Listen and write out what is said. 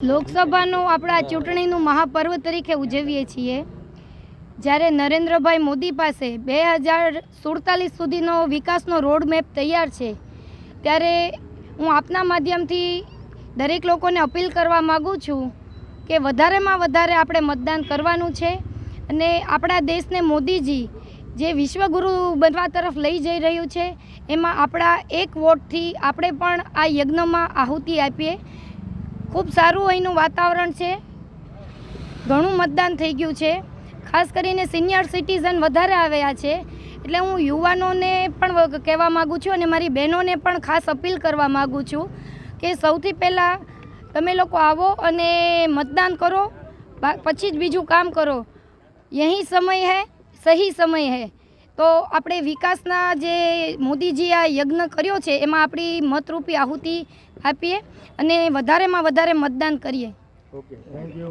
લોકસભાનું આપણા ચૂંટણીનું મહાપર્વ તરીકે ઉજવીએ છીએ. જ્યારે નરેન્દ્રભાઈ મોદી પાસે બે હજાર સુડતાલીસ સુધીનો વિકાસનો રોડમેપ તૈયાર છે, ત્યારે હું આપના માધ્યમથી દરેક લોકોને અપીલ કરવા માગું છું કે વધારેમાં વધારે આપણે મતદાન કરવાનું છે અને આપણા દેશને મોદીજી જે વિશ્વગુરુ બનવા તરફ લઈ જઈ રહ્યું છે, એમાં આપણા એક વોટથી આપણે પણ આ યજ્ઞમાં આહુતિ આપીએ. ખૂબ સારું અહીંનું વાતાવરણ છે. ઘણું મતદાન થઈ ગયું છે. ખાસ કરીને સિનિયર સિટીઝન વધારે આવ્યા છે. એટલે હું યુવાનોને પણ કહેવા માગું છું અને મારી બહેનોને પણ ખાસ અપીલ કરવા માગું છું કે સૌથી પહેલાં તમે લોકો આવો અને મતદાન કરો. પછી જ બીજું કામ કરો. યહી સમય હૈ, સહી સમય હૈ. તો આપણે વિકાસના જે મોદીજી આ યજ્ઞ કર્યો છે એમાં આપણી મતરૂપી આહુતિ આપીએ અને વધારેમાં વધારે મતદાન કરીએ. ઓકે. Thank you